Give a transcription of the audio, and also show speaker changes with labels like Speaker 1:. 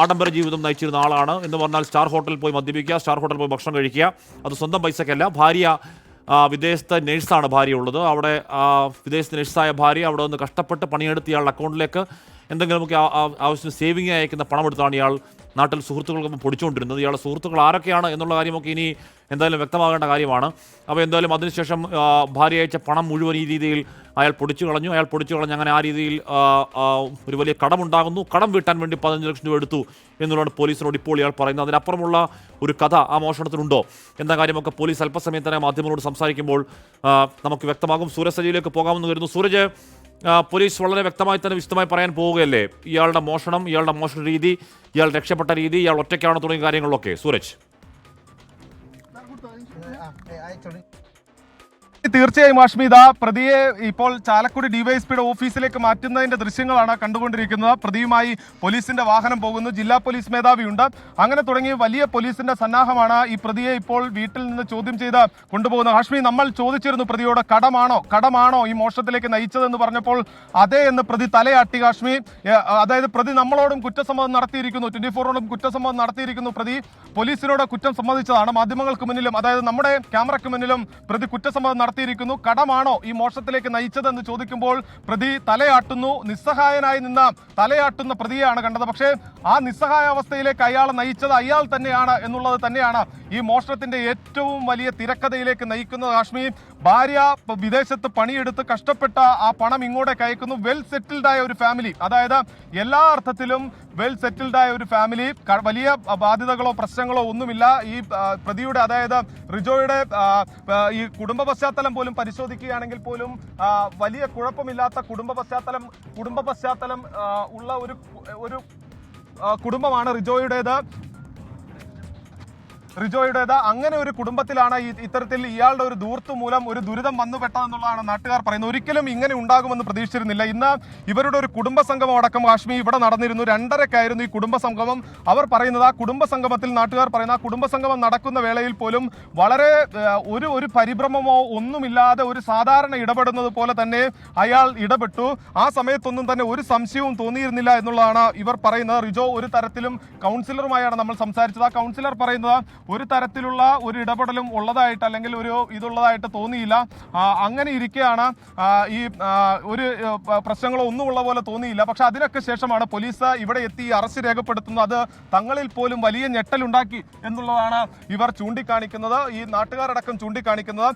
Speaker 1: ആഡംബര ജീവിതം നയിച്ചിരുന്ന ആളാണ് എന്ന് പറഞ്ഞാൽ സ്റ്റാർ ഹോട്ടലിൽ പോയി മദ്യപിക്കുക സ്റ്റാർ ഹോട്ടലിൽ പോയി ഭക്ഷണം കഴിക്കുക. അത് സ്വന്തം പൈസക്കല്ല ഭാര്യ വിദേശത്ത് നഴ്സാണ് ഭാര്യ ഉള്ളത് അവിടെ വിദേശത്ത് നേഴ്സായ ഭാര്യ അവിടെ നിന്ന് കഷ്ടപ്പെട്ട് പണിയെടുത്ത് ഇയാളുടെ അക്കൗണ്ടിലേക്ക് ആ- ആവശ്യത്തിന് സേവിങ് അയക്കുന്ന പണം എടുത്താണ് ഇയാൾ. നാട്ടിൽ സുഹൃത്തുക്കൾക്കൊപ്പം പൊടിച്ചുകൊണ്ടിരുന്നത്. ഇയാളുടെ സുഹൃത്തുക്കൾ ആരൊക്കെയാണ് എന്നുള്ള കാര്യമൊക്കെ ഇനി എന്തായാലും വ്യക്തമാകേണ്ട കാര്യമാണ്. അപ്പോൾ എന്തായാലും അതിനുശേഷം ഭാര്യ അയച്ച പണം മുഴുവൻ ഈ രീതിയിൽ അയാൾ പൊടിച്ചു കളഞ്ഞു. അയാൾ പൊടിച്ചു കളഞ്ഞ് അങ്ങനെ ആ രീതിയിൽ ഒരു വലിയ കടമുണ്ടാകുന്നു. കടം വീട്ടാൻ വേണ്ടി പതിനഞ്ച് ലക്ഷം രൂപ എടുത്തു എന്നുള്ളതാണ് പോലീസിനോട് ഇപ്പോൾ ഇയാൾ പറയുന്നത്. അതിനപ്പുറമുള്ള ഒരു കഥ ആ മോഷണത്തിനുണ്ടോ എന്ന കാര്യമൊക്കെ പോലീസ് അല്പസമയം തന്നെ മാധ്യമങ്ങളോട് സംസാരിക്കുമ്പോൾ നമുക്ക് വ്യക്തമാകും. സൂരജ് സജിയിലേക്ക് പോകാമെന്ന് വരുന്നു സൂരജ് പോലീസ് വളരെ വ്യക്തമായി തന്നെ വിശദമായി പറയാൻ പോവുകയല്ലേ ഇയാളുടെ മോഷണം ഇയാളുടെ മോഷണ രീതി ഇയാൾ രക്ഷപ്പെട്ട രീതി ഇയാൾ ഒറ്റയ്ക്കാണ് തുടങ്ങിയ കാര്യങ്ങളിലൊക്കെ സൂരജ്
Speaker 2: തീർച്ചയായും അഷ്മിത പ്രതിയെ ഇപ്പോൾ ചാലക്കുടി ഡിവൈഎസ്പിയുടെ ഓഫീസിലേക്ക് മാറ്റുന്നതിന്റെ ദൃശ്യങ്ങളാണ് കണ്ടുകൊണ്ടിരിക്കുന്നത്. പ്രതിയുമായി പോലീസിന്റെ വാഹനം പോകുന്നു. ജില്ലാ പോലീസ് മേധാവിയുണ്ട്. അങ്ങനെ തുടങ്ങി വലിയ പോലീസിന്റെ സന്നാഹമാണ് ഈ പ്രതിയെ ഇപ്പോൾ വീട്ടിൽ നിന്ന് ചോദ്യം ചെയ്ത് കൊണ്ടുപോകുന്നത്. ഹാഷ്മി നമ്മൾ ചോദിച്ചിരുന്നു പ്രതിയോട് കടമാണോ കടമാണോ ഈ മോഷണത്തിലേക്ക് നയിച്ചതെന്ന് പറഞ്ഞപ്പോൾ അതെ എന്ന് പ്രതി തലയാട്ടി കാശ്മി അതായത് പ്രതി നമ്മളോടും കുറ്റസമ്മതം നടത്തിയിരിക്കുന്നു. ട്വന്റി ഫോറിനോടും കുറ്റസമ്മതം നടത്തിയിരിക്കുന്നു പ്രതി. പോലീസിനോട് കുറ്റം സമ്മതിച്ചതാണ്. മാധ്യമങ്ങൾക്ക് മുന്നിലും അതായത് നമ്മുടെ ക്യാമറയ്ക്ക് മുന്നിലും പ്രതി കുറ്റസമ്മതം നടത്തിയിരിക്കുന്നു കടമാണോ ഈ മോഷണത്തിലേക്ക് നയിച്ചതെന്ന് ചോദിക്കുമ്പോൾ പ്രതി തലയാട്ടുന്നു. നിസ്സഹായനായി നിന്ന തലയാട്ടുന്ന പ്രതിയാണ് കണ്ടത്. പക്ഷേ ആ നിസ്സഹായ അവസ്ഥയിലേക്ക് അയാൾ നയിച്ചത് അയാൾ തന്നെയാണ് എന്നുള്ളത് തന്നെയാണ് ഈ മോഷണത്തിന്റെ ഏറ്റവും വലിയ തിരക്കഥയിലേക്ക് നയിക്കുന്നത്. കാശ്മീർ ഭാര്യ വിദേശത്ത് പണിയെടുത്ത് കഷ്ടപ്പെട്ട ആ പണം ഇങ്ങോട്ടേക്ക് അയക്കുന്നു. വെൽ സെറ്റിൽഡായ ഒരു ഫാമിലി. അതായത് എല്ലാ അർത്ഥത്തിലും വെൽ സെറ്റിൽഡ് ആയ ഒരു ഫാമിലി. വലിയ ബാധ്യതകളോ പ്രശ്നങ്ങളോ ഒന്നുമില്ല. ഈ പ്രതിയുടെ അതായത് റിജോയുടെ ഈ കുടുംബ പശ്ചാത്തലം പോലും പരിശോധിക്കുകയാണെങ്കിൽ പോലും വലിയ കുഴപ്പമില്ലാത്ത കുടുംബ പശ്ചാത്തലം കുടുംബ പശ്ചാത്തലം ഉള്ള ഒരു ഒരു കുടുംബമാണ് റിജോയുടേത്. റിജോയുടേത് അങ്ങനെ ഒരു കുടുംബത്തിലാണ് ഇത്തരത്തിൽ ഇയാളുടെ ഒരു ദൂർത്തു മൂലം ഒരു ദുരിതം വന്നുപെട്ടതെന്നുള്ളതാണ് നാട്ടുകാർ പറയുന്നത്. ഒരിക്കലും ഇങ്ങനെ ഉണ്ടാകുമെന്ന് പ്രതീക്ഷിച്ചിരുന്നില്ല. ഇന്ന് ഇവരുടെ ഒരു കുടുംബ സംഗമം അടക്കം കാശ്മി ഇവിടെ നടന്നിരുന്നു. രണ്ടരക്കായിരുന്നു ഈ കുടുംബ സംഗമം അവർ പറയുന്നത് ആ കുടുംബ സംഗമത്തിൽ നാട്ടുകാർ പറയുന്ന ആ കുടുംബ സംഗമം നടക്കുന്ന വേളയിൽ പോലും വളരെ ഒരു ഒരു പരിഭ്രമമോ ഒന്നുമില്ലാതെ ഒരു സാധാരണ ഇടപെടുന്നത് പോലെ തന്നെ അയാൾ ഇടപെട്ടു. ആ സമയത്തൊന്നും തന്നെ ഒരു സംശയവും തോന്നിയിരുന്നില്ല എന്നുള്ളതാണ് ഇവർ പറയുന്നത്. റിജോ ഒരു തരത്തിലും കൗൺസിലറുമായാണ് നമ്മൾ സംസാരിച്ചത്. ആ കൗൺസിലർ പറയുന്നത് ഒരു തരത്തിലുള്ള ഒരു ഇടപെടലും ഉള്ളതായിട്ട് അല്ലെങ്കിൽ ഒരു ഇതുള്ളതായിട്ട് തോന്നിയില്ല. അങ്ങനെ ഇരിക്കെയാണ് ഈ ഒരു പ്രശ്നങ്ങളോ ഒന്നും ഉള്ള പോലെ തോന്നിയില്ല. പക്ഷെ അതിനൊക്കെ ശേഷമാണ് പോലീസ് ഇവിടെ എത്തി അറസ്റ്റ് രേഖപ്പെടുത്തുന്നത്. അത് തങ്ങളിൽ പോലും വലിയ ഞെട്ടലുണ്ടാക്കി എന്നുള്ളതാണ് ഇവർ ചൂണ്ടിക്കാണിക്കുന്നത്. ഈ നാട്ടുകാരടക്കം ചൂണ്ടിക്കാണിക്കുന്നത്.